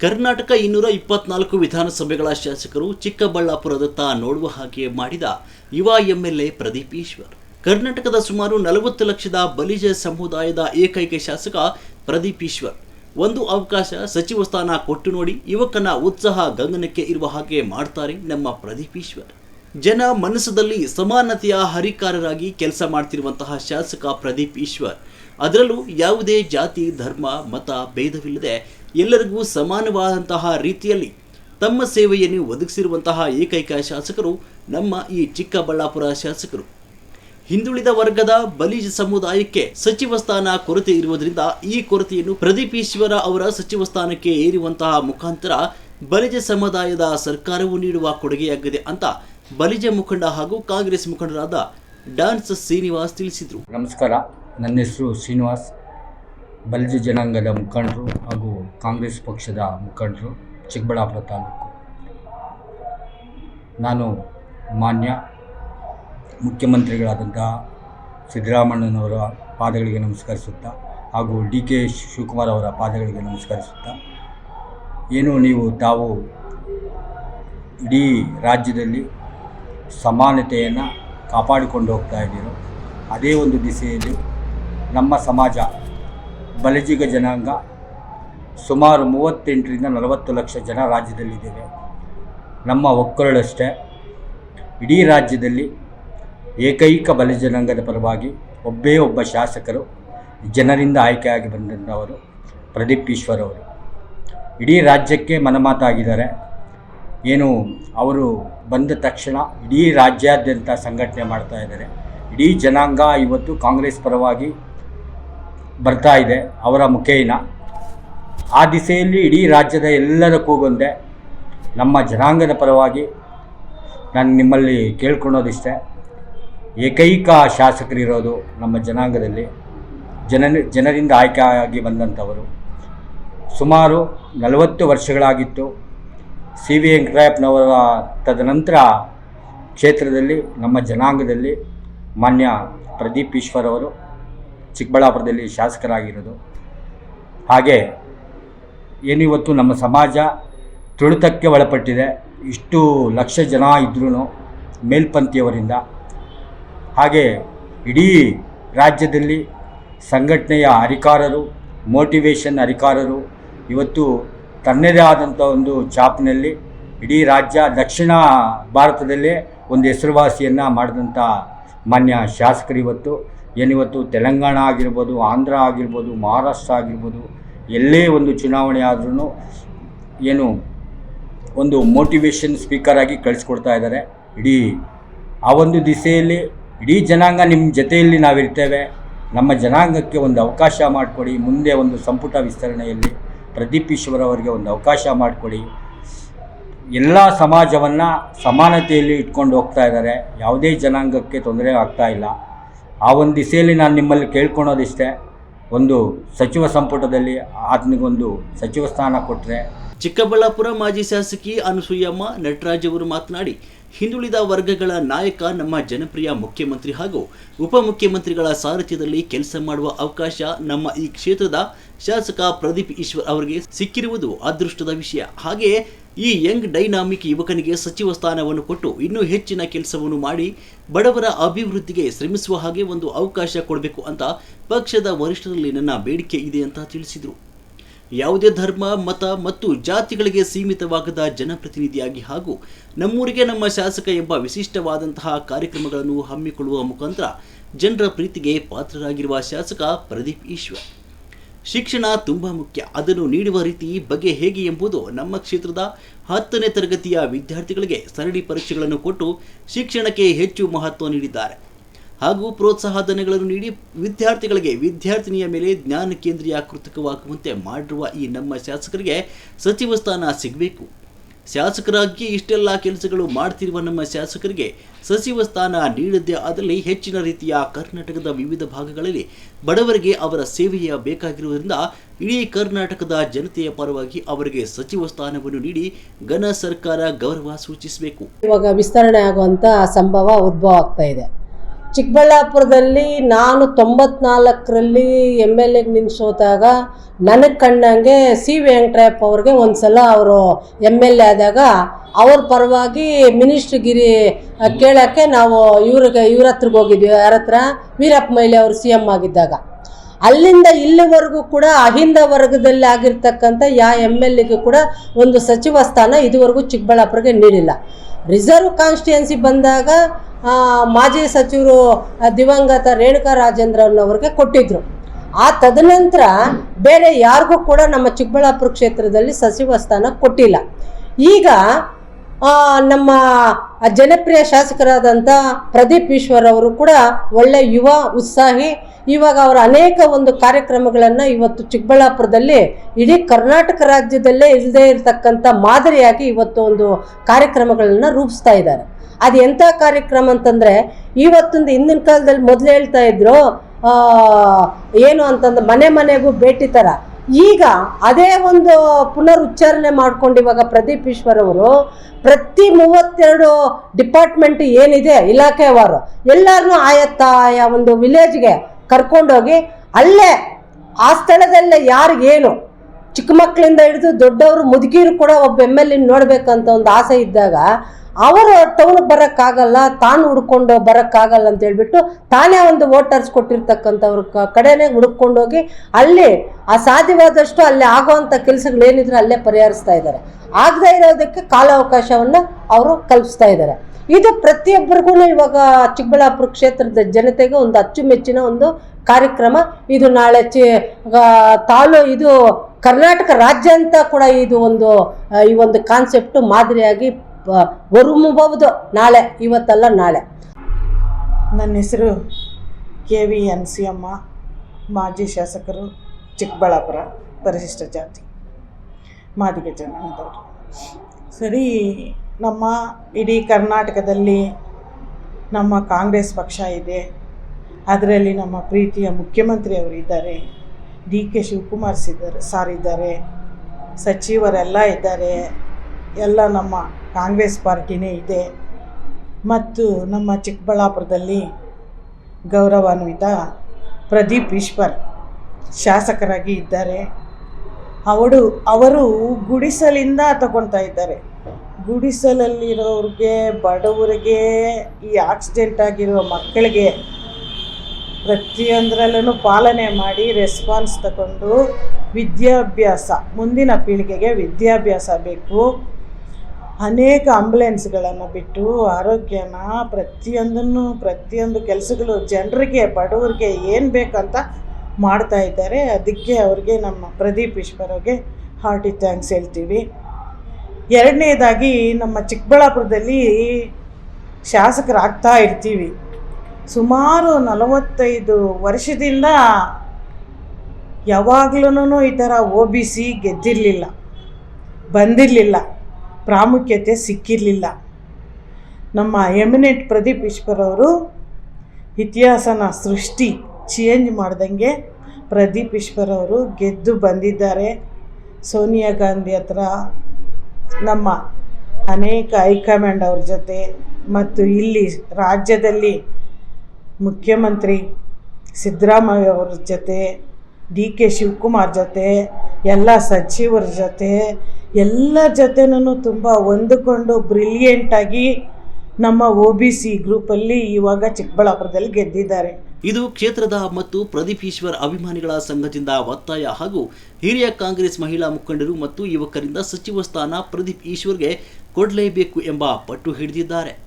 ಕರ್ನಾಟಕ ಇನ್ನೂರ ಇಪ್ಪತ್ನಾಲ್ಕು ವಿಧಾನಸಭೆಗಳ ಶಾಸಕರು ಚಿಕ್ಕಬಳ್ಳಾಪುರದತ್ತ ನೋಡುವ ಹಾಗೆ ಮಾಡಿದ ಯುವ ಎಂಎಲ್ಎ ಪ್ರದೀಪ್ ಈಶ್ವರ್. ಕರ್ನಾಟಕದ ಸುಮಾರು ನಲವತ್ತು ಲಕ್ಷದ ಬಲಿಜ ಸಮುದಾಯದ ಏಕೈಕ ಶಾಸಕ ಪ್ರದೀಪ್ ಈಶ್ವರ್. ಒಂದು ಅವಕಾಶ ಸಚಿವ ಸ್ಥಾನ ಕೊಟ್ಟು ನೋಡಿ ಯುವಕನ ಉತ್ಸಾಹ ಗಗನಕ್ಕೆ ಇರುವ ಹಾಗೆ ಮಾಡ್ತಾರೆ ನಮ್ಮ ಪ್ರದೀಪ್ ಈಶ್ವರ್. ಜನ ಮನಸ್ಸದಲ್ಲಿ ಸಮಾನತೆಯ ಹರಿಕಾರರಾಗಿ ಕೆಲಸ ಮಾಡ್ತಿರುವಂತಹ ಶಾಸಕ ಪ್ರದೀಪ್ ಈಶ್ವರ್. ಅದರಲ್ಲೂ ಯಾವುದೇ ಜಾತಿ, ಧರ್ಮ, ಮತ, ಭೇದವಿಲ್ಲದೆ ಎಲ್ಲರಿಗೂ ಸಮಾನವಾದಂತಹ ರೀತಿಯಲ್ಲಿ ತಮ್ಮ ಸೇವೆಯನ್ನು ಒದಗಿಸಿರುವಂತಹ ಏಕೈಕ ಶಾಸಕರು ನಮ್ಮ ಈ ಚಿಕ್ಕಬಳ್ಳಾಪುರ ಶಾಸಕರು. ಹಿಂದುಳಿದ ವರ್ಗದ ಬಲಿಜ ಸಮುದಾಯಕ್ಕೆ ಸಚಿವ ಸ್ಥಾನ ಕೊರತೆ ಇರುವುದರಿಂದ ಈ ಕೊರತೆಯನ್ನು ಪ್ರದೀಪ್ ಈಶ್ವರ ಅವರ ಸಚಿವ ಸ್ಥಾನಕ್ಕೆ ಏರುವಂತಹ ಮುಖಾಂತರ ಬಲಿಜ ಸಮುದಾಯದ ಸರ್ಕಾರವು ನೀಡುವ ಕೊಡುಗೆಯಾಗಿದೆ ಅಂತ ಬಲಿಜ ಮುಖಂಡ ಹಾಗೂ ಕಾಂಗ್ರೆಸ್ ಮುಖಂಡರಾದ ಡಾನ್ಸ್ ಶ್ರೀನಿವಾಸ್ ತಿಳಿಸಿದರು. ನಮಸ್ಕಾರ. ನನ್ನ ಹೆಸರು ಶ್ರೀನಿವಾಸ್. ಬಲಿಜ ಜನಾಂಗದ ಮುಖಂಡರು ಹಾಗೂ ಕಾಂಗ್ರೆಸ್ ಪಕ್ಷದ ಮುಖಂಡರು, ಚಿಕ್ಕಬಳ್ಳಾಪುರ ತಾಲೂಕು. ನಾನು ಮಾನ್ಯ ಮುಖ್ಯಮಂತ್ರಿಗಳಾದಂತಹ ಸಿದ್ದರಾಮಣ್ಣನವರ ಪಾದಗಳಿಗೆ ನಮಸ್ಕರಿಸುತ್ತಾ ಹಾಗೂ ಡಿ ಕೆ ಶಿವಕುಮಾರ್ ಅವರ ಪಾದಗಳಿಗೆ ನಮಸ್ಕರಿಸುತ್ತಾ, ಏನು ನೀವು ತಾವು ಇಡೀ ರಾಜ್ಯದಲ್ಲಿ ಸಮಾನತೆಯನ್ನು ಕಾಪಾಡಿಕೊಂಡು ಹೋಗ್ತಾ ಇದ್ದೀರೋ, ಅದೇ ಒಂದು ದಿಸೆಯಲ್ಲಿ ನಮ್ಮ ಸಮಾಜ ಬಲಜಿಗ ಜನಾಂಗ ಸುಮಾರು ಮೂವತ್ತೆಂಟರಿಂದ ನಲವತ್ತು ಲಕ್ಷ ಜನ ರಾಜ್ಯದಲ್ಲಿದ್ದೇವೆ. ನಮ್ಮ ಒಕ್ಕರಳಷ್ಟೇ. ಇಡೀ ರಾಜ್ಯದಲ್ಲಿ ಏಕೈಕ ಬಲ ಜನಾಂಗದ ಪರವಾಗಿ ಒಬ್ಬೇ ಒಬ್ಬ ಶಾಸಕರು ಜನರಿಂದ ಆಯ್ಕೆಯಾಗಿ ಬಂದಂಥವರು ಪ್ರದೀಪ್ ಈಶ್ವರ್ ಅವರು. ಇಡೀ ರಾಜ್ಯಕ್ಕೆ ಮನಮಾತಾಗಿದ್ದಾರೆ. ಏನು, ಅವರು ಬಂದ ತಕ್ಷಣ ಇಡೀ ರಾಜ್ಯಾದ್ಯಂತ ಸಂಘಟನೆ ಮಾಡ್ತಾ ಇದ್ದಾರೆ. ಇಡೀ ಜನಾಂಗ ಇವತ್ತು ಕಾಂಗ್ರೆಸ್ ಪರವಾಗಿ ಬರ್ತಾ ಇದೆ, ಅವರ ಮುಖೇನ. ಆ ದಿಸೆಯಲ್ಲಿ ಇಡೀ ರಾಜ್ಯದ ಎಲ್ಲರ ಕೂಗೊಂದೆ ನಮ್ಮ ಜನಾಂಗದ ಪರವಾಗಿ ನಾನು ನಿಮ್ಮಲ್ಲಿ ಕೇಳ್ಕೊಳೋದಿಷ್ಟೇ ಏಕೈಕ ಶಾಸಕರಿರೋದು ನಮ್ಮ ಜನಾಂಗದಲ್ಲಿ. ಜನ ಜನರಿಂದ ಆಯ್ಕೆಯಾಗಿ ಬಂದಂಥವರು. ಸುಮಾರು ನಲವತ್ತು ವರ್ಷಗಳಾಗಿತ್ತು. ಸಿ ವಿ ವೆಂಕಟರಾಯಪ್ಪನವರ ತದನಂತರ ಕ್ಷೇತ್ರದಲ್ಲಿ, ನಮ್ಮ ಜನಾಂಗದಲ್ಲಿ ಮಾನ್ಯ ಪ್ರದೀಪ್ ಈಶ್ವರ್ ಅವರು ಚಿಕ್ಕಬಳ್ಳಾಪುರದಲ್ಲಿ ಶಾಸಕರಾಗಿರೋದು. ಹಾಗೆ ಏನಿವತ್ತು ನಮ್ಮ ಸಮಾಜ ತುಳಿತಕ್ಕೆ ಒಳಪಟ್ಟಿದೆ. ಇಷ್ಟು ಲಕ್ಷ ಜನ ಇದ್ರೂ ಮೇಲ್ಪಂಥಿಯವರಿಂದ. ಹಾಗೆ ಇಡೀ ರಾಜ್ಯದಲ್ಲಿ ಸಂಘಟನೆಯ ಅಧಿಕಾರರು ಮೋಟಿವೇಶನ್ ಅಧಿಕಾರರು ಇವತ್ತು ತನ್ನದೇ ಆದಂಥ ಒಂದು ಚಾಪ್ನಲ್ಲಿ ಇಡೀ ರಾಜ್ಯ ದಕ್ಷಿಣ ಭಾರತದಲ್ಲೇ ಒಂದು ಹೆಸರುವಾಸಿಯನ್ನು ಮಾಡಿದಂಥ ಮಾನ್ಯ ಶಾಸಕರು ಇವತ್ತು. ಏನಿವತ್ತು? ತೆಲಂಗಾಣ ಆಗಿರ್ಬೋದು, ಆಂಧ್ರ ಆಗಿರ್ಬೋದು, ಮಹಾರಾಷ್ಟ್ರ ಆಗಿರ್ಬೋದು, ಎಲ್ಲೇ ಒಂದು ಚುನಾವಣೆ ಆದ್ರೂ ಏನು ಒಂದು ಮೋಟಿವೇಶನ್ ಸ್ಪೀಕರ್ ಆಗಿ ಕಳಿಸ್ಕೊಡ್ತಾ ಇದ್ದಾರೆ. ಇಡೀ ಆ ಒಂದು ದಿಸೆಯಲ್ಲಿ ಇಡೀ ಜನಾಂಗ ನಿಮ್ಮ ಜೊತೆಯಲ್ಲಿ ನಾವಿರ್ತೇವೆ. ನಮ್ಮ ಜನಾಂಗಕ್ಕೆ ಒಂದು ಅವಕಾಶ ಮಾಡಿಕೊಡಿ. ಮುಂದೆ ಒಂದು ಸಂಪುಟ ವಿಸ್ತರಣೆಯಲ್ಲಿ ಪ್ರದೀಪ್ ಈಶ್ವರ್ ಅವರಿಗೆ ಒಂದು ಅವಕಾಶ ಮಾಡಿಕೊಡಿ. ಎಲ್ಲ ಸಮಾಜವನ್ನು ಸಮಾನತೆಯಲ್ಲಿ ಇಟ್ಕೊಂಡು ಹೋಗ್ತಾ ಇದ್ದಾರೆ. ಯಾವುದೇ ಜನಾಂಗಕ್ಕೆ ತೊಂದರೆ ಆಗ್ತಾ ಇಲ್ಲ. ಆ ಒಂದು ದಿಸೆಯಲ್ಲಿ ನಾನು ನಿಮ್ಮಲ್ಲಿ ಕೇಳ್ಕೊಳೋದಿಷ್ಟೇ. ಒಂದು ಸಚಿವ ಸಂಪುಟದಲ್ಲಿ ಆತನಿಗೊಂದು ಸಚಿವ ಸ್ಥಾನ ಕೊಟ್ಟರೆ ಚಿಕ್ಕಬಳ್ಳಾಪುರ ಮಾಜಿ ಶಾಸಕಿ ಅನಸೂಯಮ್ಮ ನಟರಾಜ್ ಅವರು ಮಾತನಾಡಿ ಹಿಂದುಳಿದ ವರ್ಗಗಳ ನಾಯಕ, ನಮ್ಮ ಜನಪ್ರಿಯ ಮುಖ್ಯಮಂತ್ರಿ ಹಾಗೂ ಉಪಮುಖ್ಯಮಂತ್ರಿಗಳ ಸಾರಥ್ಯದಲ್ಲಿ ಕೆಲಸ ಮಾಡುವ ಅವಕಾಶ ನಮ್ಮ ಈ ಕ್ಷೇತ್ರದ ಶಾಸಕ ಪ್ರದೀಪ್ ಈಶ್ವರ್ ಅವರಿಗೆ ಸಿಕ್ಕಿರುವುದು ಅದೃಷ್ಟದ ವಿಷಯ. ಹಾಗೆಯೇ ಈ ಯಂಗ್ ಡೈನಾಮಿಕ್ ಯುವಕನಿಗೆ ಸಚಿವ ಸ್ಥಾನವನ್ನು ಕೊಟ್ಟು ಇನ್ನೂ ಹೆಚ್ಚಿನ ಕೆಲಸವನ್ನು ಮಾಡಿ ಬಡವರ ಅಭಿವೃದ್ಧಿಗೆ ಶ್ರಮಿಸುವ ಹಾಗೆ ಒಂದು ಅವಕಾಶ ಕೊಡಬೇಕು ಅಂತ ಪಕ್ಷದ ವರಿಷ್ಠರಲ್ಲಿ ನನ್ನ ಬೇಡಿಕೆ ಇದೆ ಅಂತ ತಿಳಿಸಿದರು. ಯಾವುದೇ ಧರ್ಮ, ಮತ ಮತ್ತು ಜಾತಿಗಳಿಗೆ ಸೀಮಿತವಾಗದ ಜನಪ್ರತಿನಿಧಿಯಾಗಿ ಹಾಗೂ ನಮ್ಮೂರಿಗೆ ನಮ್ಮ ಶಾಸಕ ಎಂಬ ವಿಶಿಷ್ಟವಾದಂತಹ ಕಾರ್ಯಕ್ರಮಗಳನ್ನು ಹಮ್ಮಿಕೊಳ್ಳುವ ಮುಖಾಂತರ ಜನರ ಪ್ರೀತಿಗೆ ಪಾತ್ರರಾಗಿರುವ ಶಾಸಕ ಪ್ರದೀಪ್ ಈಶ್ವರ್. ಶಿಕ್ಷಣ ತುಂಬ ಮುಖ್ಯ. ಅದನ್ನು ನೀಡುವ ರೀತಿ ಬಗ್ಗೆ ಹೇಗೆ ಎಂಬುದು ನಮ್ಮ ಕ್ಷೇತ್ರದ ಹತ್ತನೇ ತರಗತಿಯ ವಿದ್ಯಾರ್ಥಿಗಳಿಗೆ ಸರಣಿ ಪರೀಕ್ಷೆಗಳನ್ನು ಕೊಟ್ಟು ಶಿಕ್ಷಣಕ್ಕೆ ಹೆಚ್ಚು ಮಹತ್ವ ನೀಡಿದ್ದಾರೆ. ಹಾಗೂ ಪ್ರೋತ್ಸಾಹಧನಗಳನ್ನು ನೀಡಿ ವಿದ್ಯಾರ್ಥಿಗಳಿಗೆ ವಿದ್ಯಾರ್ಥಿನಿಯ ಮೇಲೆ ಜ್ಞಾನ ಕೇಂದ್ರೀಯ ಕೃತಕವಾಗುವಂತೆ ಮಾಡಿರುವ ಈ ನಮ್ಮ ಶಾಸಕರಿಗೆ ಸಚಿವ ಸ್ಥಾನ ಸಿಗಬೇಕು. ಶಾಸಕರಾಗಿ ಇಷ್ಟೆಲ್ಲ ಕೆಲಸಗಳು ಮಾಡ್ತಿರುವ ನಮ್ಮ ಶಾಸಕರಿಗೆ ಸಚಿವ ಸ್ಥಾನ ನೀಡದೇ ಆದಲ್ಲಿ ಹೆಚ್ಚಿನ ರೀತಿಯ ಕರ್ನಾಟಕದ ವಿವಿಧ ಭಾಗಗಳಲ್ಲಿ ಬಡವರಿಗೆ ಅವರ ಸೇವೆಯ ಬೇಕಾಗಿರುವುದರಿಂದ ಇಡೀ ಕರ್ನಾಟಕದ ಜನತೆಯ ಪರವಾಗಿ ಅವರಿಗೆ ಸಚಿವ ಸ್ಥಾನವನ್ನು ನೀಡಿ ಘನ ಸರ್ಕಾರ ಗೌರವ ಸೂಚಿಸಬೇಕು. ಇವಾಗ ವಿಸ್ತರಣೆ ಆಗುವಂಥ ಸಂಭವ ಉದ್ಭವ ಆಗ್ತಾ ಇದೆ. ಚಿಕ್ಕಬಳ್ಳಾಪುರದಲ್ಲಿ ನಾನು ತೊಂಬತ್ನಾಲ್ಕರಲ್ಲಿ ಎಂ ಎಲ್ ಎಗೆ ನಿಲ್ಲಿಸೋದಾಗ ನನಗೆ ಕಂಡಂಗೆ ಸಿ ವೆಂಕಟರಾಯಪ್ಪ ಅವ್ರಿಗೆ ಒಂದು ಸಲ ಅವರು ಎಂ ಎಲ್ ಎ ಆದಾಗ ಅವ್ರ ಪರವಾಗಿ ಮಿನಿಸ್ಟ್ರಿಗಿರಿ ಕೇಳೋಕ್ಕೆ ನಾವು ಇವ್ರಿಗೆ, ಇವ್ರ ಹತ್ರಗೆ ಹೋಗಿದ್ವಿ. ಯಾರ ಹತ್ರ? ವೀರಪ್ಪ ಮೈಲಿ ಅವರು ಸಿ ಎಂ ಆಗಿದ್ದಾಗ. ಅಲ್ಲಿಂದ ಇಲ್ಲಿವರೆಗೂ ಕೂಡ ಅಹಿಂದ ವರ್ಗದಲ್ಲಿ ಆಗಿರ್ತಕ್ಕಂಥ ಯಾ ಎಂ ಎಲ್ ಎಗೂ ಕೂಡ ಒಂದು ಸಚಿವ ಸ್ಥಾನ ಇದುವರೆಗೂ ಚಿಕ್ಕಬಳ್ಳಾಪುರಕ್ಕೆ ನೀಡಿಲ್ಲ. ರಿಸರ್ವ್ ಕಾನ್ಸ್ಟಿಟ್ಯುಯನ್ಸಿ ಬಂದಾಗ ಮಾಜಿ ಸಚಿವರು ದಿವಂಗತ ರೇಣುಕಾ ರಾಜೇಂದ್ರನ್ ಅವ್ರಿಗೆ ಕೊಟ್ಟಿದ್ರು. ಆ ತದನಂತರ ಬೇರೆ ಯಾರಿಗೂ ಕೂಡ ನಮ್ಮ ಚಿಕ್ಕಬಳ್ಳಾಪುರ ಕ್ಷೇತ್ರದಲ್ಲಿ ಸಚಿವ ಸ್ಥಾನ ಕೊಟ್ಟಿಲ್ಲ. ಈಗ ನಮ್ಮ ಜನಪ್ರಿಯ ಶಾಸಕರಾದಂಥ ಪ್ರದೀಪ್ ಈಶ್ವರ್ ಅವರು ಕೂಡ ಒಳ್ಳೆ ಯುವ, ಉತ್ಸಾಹಿ ಇವಾಗ ಅವರ ಅನೇಕ ಒಂದು ಕಾರ್ಯಕ್ರಮಗಳನ್ನು ಇವತ್ತು ಚಿಕ್ಕಬಳ್ಳಾಪುರದಲ್ಲಿ ಇಡೀ ಕರ್ನಾಟಕ ರಾಜ್ಯದಲ್ಲೇ ಇಲ್ಲದೆ ಇರತಕ್ಕಂಥ ಮಾದರಿಯಾಗಿ ಇವತ್ತು ಒಂದು ಕಾರ್ಯಕ್ರಮಗಳನ್ನು ರೂಪಿಸ್ತಾ ಇದ್ದಾರೆ. ಅದು ಎಂಥ ಕಾರ್ಯಕ್ರಮ ಅಂತಂದರೆ, ಇವತ್ತೊಂದು ಹಿಂದಿನ ಕಾಲದಲ್ಲಿ ಮೊದಲು ಹೇಳ್ತಾ ಇದ್ರು ಏನು ಅಂತಂದ್ರೆ ಮನೆ ಮನೆಗೂ ಭೇಟಿ ಥರ ಈಗ ಅದೇ ಒಂದು ಪುನರುಚ್ಚಾರಣೆ ಮಾಡ್ಕೊಂಡು ಇವಾಗ ಪ್ರದೀಪ್ ಈಶ್ವರ್ ಅವರು ಪ್ರತಿ ಮೂವತ್ತೆರಡು ಡಿಪಾರ್ಟ್ಮೆಂಟ್ ಏನಿದೆ ಇಲಾಖೆವಾರು ಎಲ್ಲರನ್ನೂ ಆಯಾ ಒಂದು ವಿಲೇಜ್ಗೆ ಕರ್ಕೊಂಡೋಗಿ ಅಲ್ಲೇ ಆ ಸ್ಥಳದಲ್ಲೇ ಯಾರಿಗೇನು ಚಿಕ್ಕ ಮಕ್ಕಳಿಂದ ಹಿಡಿದು ದೊಡ್ಡವರು ಮುದುಕಿರು ಕೂಡ ಒಬ್ಬ ಎಂ ಎಲ್ ಎ ನೋಡ್ಬೇಕಂತ ಒಂದು ಆಸೆ ಇದ್ದಾಗ ಅವರು ಟೌನ್ಗೆ ಬರೋಕ್ಕಾಗಲ್ಲ, ತಾನು ಹುಡ್ಕೊಂಡು ಬರೋಕ್ಕಾಗಲ್ಲ ಅಂತ ಹೇಳ್ಬಿಟ್ಟು ತಾನೇ ಒಂದು ವೋಟರ್ಸ್ ಕೊಟ್ಟಿರ್ತಕ್ಕಂಥವ್ರ ಕಡೆನೇ ಹುಡುಕೊಂಡೋಗಿ ಅಲ್ಲಿ ಆ ಸಾಧ್ಯವಾದಷ್ಟು ಅಲ್ಲಿ ಆಗುವಂಥ ಕೆಲಸಗಳೇನಿದ್ರು ಅಲ್ಲೇ ಪರಿಹರಿಸ್ತಾ ಇದ್ದಾರೆ. ಆಗದೇ ಇರೋದಕ್ಕೆ ಕಾಲಾವಕಾಶವನ್ನು ಅವರು ಕಲ್ಪಿಸ್ತಾ ಇದ್ದಾರೆ. ಇದು ಪ್ರತಿಯೊಬ್ಬರಿಗೂ ಇವಾಗ ಚಿಕ್ಕಬಳ್ಳಾಪುರ ಕ್ಷೇತ್ರದ ಜನತೆಗೆ ಒಂದು ಅಚ್ಚುಮೆಚ್ಚಿನ ಒಂದು ಕಾರ್ಯಕ್ರಮ. ಇದು ನಾಳೆ ಚಿ ತಾಲೂ ಇದು ಕರ್ನಾಟಕ ರಾಜ್ಯ ಅಂತ ಕೂಡ ಇದು ಒಂದು ಈ ಒಂದು ಕಾನ್ಸೆಪ್ಟು ಮಾದರಿಯಾಗಿ ಹೊರಮುಬಹುದು ನಾಳೆ, ಇವತ್ತಲ್ಲ ನಾಳೆ. ನನ್ನ ಹೆಸರು ಕೆ ವಿ ಅಮ್ಮ ಮಾಜಿ ಶಾಸಕರು ಚಿಕ್ಕಬಳ್ಳಾಪುರ ಪರಿಶಿಷ್ಟ ಜಾತಿ, ಮಾದಿಗ ಜನಾಂಗದವರು ಸರಿ ನಮ್ಮ ಇಡೀ ಕರ್ನಾಟಕದಲ್ಲಿ ನಮ್ಮ ಕಾಂಗ್ರೆಸ್ ಪಕ್ಷ ಇದೆ. ಅದರಲ್ಲಿ ನಮ್ಮ ಪ್ರೀತಿಯ ಮುಖ್ಯಮಂತ್ರಿಯವರು ಇದ್ದಾರೆ. ಡಿ ಕೆ ಶಿವಕುಮಾರ್ ಸಿದ್ದಾರೆ ಸಾರ್ ಇದ್ದಾರೆ. ಸಚಿವರೆಲ್ಲ ಇದ್ದಾರೆ. ಎಲ್ಲ ನಮ್ಮ ಕಾಂಗ್ರೆಸ್ ಪಾರ್ಟಿನೇ ಇದೆ. ಮತ್ತು ನಮ್ಮ ಚಿಕ್ಕಬಳ್ಳಾಪುರದಲ್ಲಿ ಗೌರವಾನ್ವಿತ ಪ್ರದೀಪ್ ಈಶ್ವರ್ ಶಾಸಕರಾಗಿ ಇದ್ದಾರೆ. ಅವರು ಅವರು ಗುಡಿಸಲಿಂದ ತಗೊಳ್ತಾ ಇದ್ದಾರೆ. ಗುಡಿಸಲಲ್ಲಿರೋರಿಗೆ, ಬಡವರಿಗೆ, ಈ ಆಕ್ಸಿಡೆಂಟ್ ಆಗಿರೋ ಮಕ್ಕಳಿಗೆ ಪ್ರತಿಯೊಂದರಲ್ಲೂ ಪಾಲನೆ ಮಾಡಿ ರೆಸ್ಪಾನ್ಸ್ ತಗೊಂಡು ವಿದ್ಯಾಭ್ಯಾಸ, ಮುಂದಿನ ಪೀಳಿಗೆಗೆ ವಿದ್ಯಾಭ್ಯಾಸ ಬೇಕು. ಅನೇಕ ಆಂಬುಲೆನ್ಸ್ಗಳನ್ನು ಬಿಟ್ಟು ಆರೋಗ್ಯನ ಪ್ರತಿಯೊಂದನ್ನು, ಪ್ರತಿಯೊಂದು ಕೆಲಸಗಳು ಜನರಿಗೆ, ಬಡವರಿಗೆ ಏನು ಬೇಕಂತ ಮಾಡ್ತಾ ಇದ್ದಾರೆ. ಅದಕ್ಕೆ ಅವ್ರಿಗೆ ನಮ್ಮ ಪ್ರದೀಪ್ ಈಶ್ವರವ್ರಿಗೆ ಹಾರ್ಟಿ ಥ್ಯಾಂಕ್ಸ್ ಹೇಳ್ತೀವಿ. ಎರಡನೇದಾಗಿ ನಮ್ಮ ಚಿಕ್ಕಬಳ್ಳಾಪುರದಲ್ಲಿ ಶಾಸಕರಾಗ್ತಾ ಇರ್ತೀವಿ. ಸುಮಾರು ನಲವತ್ತೈದು ವರ್ಷದಿಂದ ಯಾವಾಗ್ಲೂ ಈ ಥರ ಓ ಬಿ ಸಿ ಗೆದ್ದಿರಲಿಲ್ಲ. ಬಂದಿರಲಿಲ್ಲ. ಪ್ರಾಮುಖ್ಯತೆ ಸಿಕ್ಕಿರಲಿಲ್ಲ. ನಮ್ಮ ಎಮಿನೆಂಟ್ ಪ್ರದೀಪ್ ಈಶ್ವರ್ ಅವರು ಇತಿಹಾಸನ ಸೃಷ್ಟಿ ಚೇಂಜ್ ಮಾಡ್ದಂಗೆ ಪ್ರದೀಪ್ ಈಶ್ವರ್ ಅವರು ಗೆದ್ದು ಬಂದಿದ್ದಾರೆ. ಸೋನಿಯಾ ಗಾಂಧಿ ಹತ್ರ ನಮ್ಮ ಅನೇಕ ಹೈಕಮಾಂಡ್ ಅವ್ರ ಜೊತೆ ಮತ್ತು ಇಲ್ಲಿ ರಾಜ್ಯದಲ್ಲಿ ಮುಖ್ಯಮಂತ್ರಿ ಸಿದ್ದರಾಮಯ್ಯ ಅವ್ರ ಜೊತೆ, ಡಿ ಕೆ ಶಿವಕುಮಾರ್ ಜೊತೆ, ಎಲ್ಲ ಸಚಿವರ ಜೊತೆ, ಎಲ್ಲ ಜೊತೆನೂ ತುಂಬ ಹೊಂದಿಕೊಂಡು ಬ್ರಿಲಿಯೆಂಟಾಗಿ ನಮ್ಮ ಒ ಬಿ ಸಿ ಗ್ರೂಪಲ್ಲಿ ಇವಾಗ ಚಿಕ್ಕಬಳ್ಳಾಪುರದಲ್ಲಿ ಗೆದ್ದಿದ್ದಾರೆ. ಇದು ಕ್ಷೇತ್ರದ ಮತ್ತು ಪ್ರದೀಪ್ ಈಶ್ವರ್ ಅಭಿಮಾನಿಗಳ ಸಂಘದಿಂದ ಒತ್ತಾಯ ಹಾಗೂ ಹಿರಿಯ ಕಾಂಗ್ರೆಸ್ ಮಹಿಳಾ ಮುಖಂಡರು ಮತ್ತು ಯುವಕರಿಂದ ಸಚಿವ ಸ್ಥಾನ ಪ್ರದೀಪ್ ಈಶ್ವರ್ಗೆ ಕೊಡಲೇಬೇಕು ಎಂಬ ಪಟ್ಟು ಹಿಡಿದಿದ್ದಾರೆ.